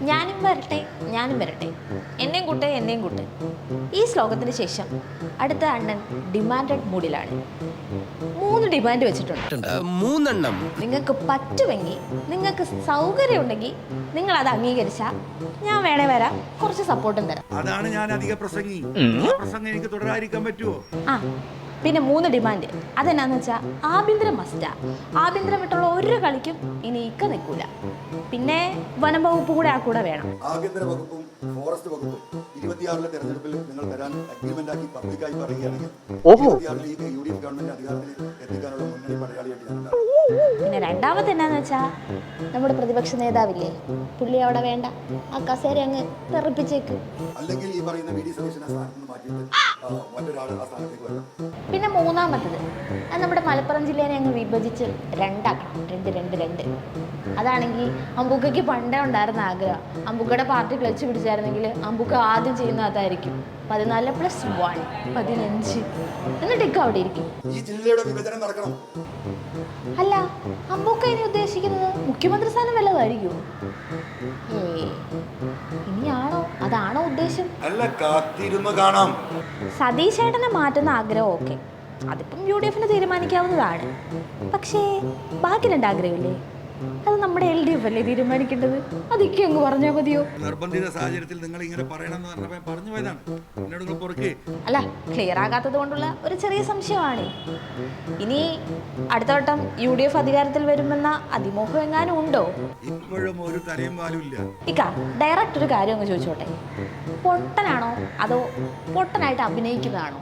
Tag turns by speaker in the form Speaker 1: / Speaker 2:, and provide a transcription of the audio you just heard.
Speaker 1: ഞാനും വരട്ടെ ഞാനും വരട്ടെ. എന്നെയും കൂട്ടെ എന്നെയും കൂട്ടെ. ഈ ശ്ലോകത്തിന് ശേഷം അടുത്ത അണ്ണൻ ഡിമാൻഡഡ് മൂഡിലാണ്. മൂന്ന് ഡിമാൻഡ് വെച്ചിട്ടുണ്ട്.
Speaker 2: മൂന്നെണ്ണം.
Speaker 1: നിങ്ങൾക്ക് പറ്റുമെങ്കിൽ നിങ്ങൾക്ക് സൗകര്യം ഉണ്ടെങ്കിൽ നിങ്ങൾ അത് അംഗീകരിച്ചാൽ ഞാൻ വേണേ വരാം. കുറച്ച് സപ്പോർട്ടും തരാം.
Speaker 3: അതാണ് ഞാൻ അധിക പ്രസംഗി. പ്രസംഗം എനിക്ക് തുടരാതിരിക്കാൻ പറ്റുമോ
Speaker 1: ആ. പിന്നെ മൂന്ന് ഡിമാൻഡ്. അതെന്നാന്ന് വെച്ചാൽ ആഭ്യന്തരം മസ്റ്റാ ആഭ്യന്തരം വിട്ടുള്ള ഒരു കളിക്കും ഇനി ഇക്ക നിൽക്കൂല. പിന്നെ വനം വകുപ്പ് കൂടെ ആ കൂടെ വേണം.
Speaker 4: ആഭ്യന്തര വകുപ്പും ഫോറസ്റ്റ് വകുപ്പും ഇരുപത്തിയാറിലെ തെരഞ്ഞെടുപ്പിൽ നിങ്ങൾ തരാൻ അഗ്രിമെന്റ് ആക്കി പബ്ലിക്കായി പറയുകയാണെങ്കിൽ ഈ യു ഡി എഫ് ഗവൺമെന്റ് അധികാരത്തിൽ എത്തിക്കാനുള്ള മുന്നണി പടയാളിയായിട്ട്.
Speaker 1: പിന്നെ രണ്ടാമത്തെ എന്നാന്ന് വെച്ചാ നമ്മുടെ പ്രതിപക്ഷ നേതാവില്ലേ? പുള്ളി അവിടെ വേണ്ട. ആ കസേര അങ്ങ് തെറിപ്പിച്ചേക്ക്.
Speaker 4: അല്ലെങ്കിൽ ഈ പറയുന്ന വി ഡി സതീശനെ സ്ഥാനത്ത് നിന്ന് മാറ്റിയിട്ട് മറ്റൊരാൾ ആ സ്ഥാനത്തേക്ക് വരണം.
Speaker 1: പിന്നെ മൂന്നാമത്തത് അത് നമ്മുടെ മലപ്പുറം ജില്ലേനെ അങ്ങ് വിഭജിച്ച് രണ്ടാക്കണം. രണ്ട് രണ്ട് രണ്ട്. അതാണെങ്കിൽ അമ്പുക്കയ്ക്ക് പണ്ടേ ഉണ്ടായിരുന്ന ആഗ്രഹം. അമ്പുക്കയുടെ പാർട്ടി ക്ലച്ച് പിടിച്ചായിരുന്നെങ്കിൽ അമ്പുക്ക ആദ്യം ചെയ്യുന്ന അതായിരിക്കും. പതിനാല് പ്ലസ് വൺ പതിനഞ്ച്. എന്നിട്ടൊക്കെ അവിടെ ഇരിക്കും.
Speaker 4: ഈ ജില്ലയുടെ വിഭജനം നടക്കണം.
Speaker 1: അല്ല അമ്പുക്ക ഇനി ഉദ്ദേശിക്കുന്നത് മുഖ്യമന്ത്രി സ്ഥാനം വല്ലതായിരിക്കും ഇനിയാണോ? അതാണോ ഉദ്ദേശം?
Speaker 4: അല്ല കാത്തിരുന്ന് കാണാം.
Speaker 1: സതീശേട്ടനെ മാറ്റുന്ന ആഗ്രഹം ഓക്കെ അതിപ്പം യു ഡി എഫിന് തീരുമാനിക്കാവുന്നതാണ്. പക്ഷേ ബാക്കി രണ്ട് ആഗ്രഹമില്ലേ? എൽ ഡി എഫ് അല്ലേ തീരുമാനിക്കേണ്ടത്? അതൊക്കെ അങ്ങ് പറഞ്ഞാൽ മതിയോ?
Speaker 3: നിർബന്ധിത സാഹചര്യത്തിൽ നിങ്ങൾ ഇങ്ങനെ പറയണമെന്ന് പറഞ്ഞു പോയതാണ്.
Speaker 1: അല്ല ക്ലിയർ ആകാത്തത് കൊണ്ടുള്ള ഒരു ചെറിയ സംശയമാണ്. ഇനി അടുത്ത വട്ടം യു ഡി എഫ് അധികാരത്തിൽ വരുമെന്ന അതിമോഹം എങ്ങാനും ഉണ്ടോ?
Speaker 3: ഇപ്പോഴും ഒരു തലയും പാലും ഇല്ല.
Speaker 1: ഇക്ക ഡയറക്റ്റ് ഒരു കാര്യം അങ്ങ് ചോദിച്ചോട്ടെ. പൊട്ടനാണോ? അതോ പൊട്ടനായിട്ട് അഭിനയിക്കുന്നതാണോ?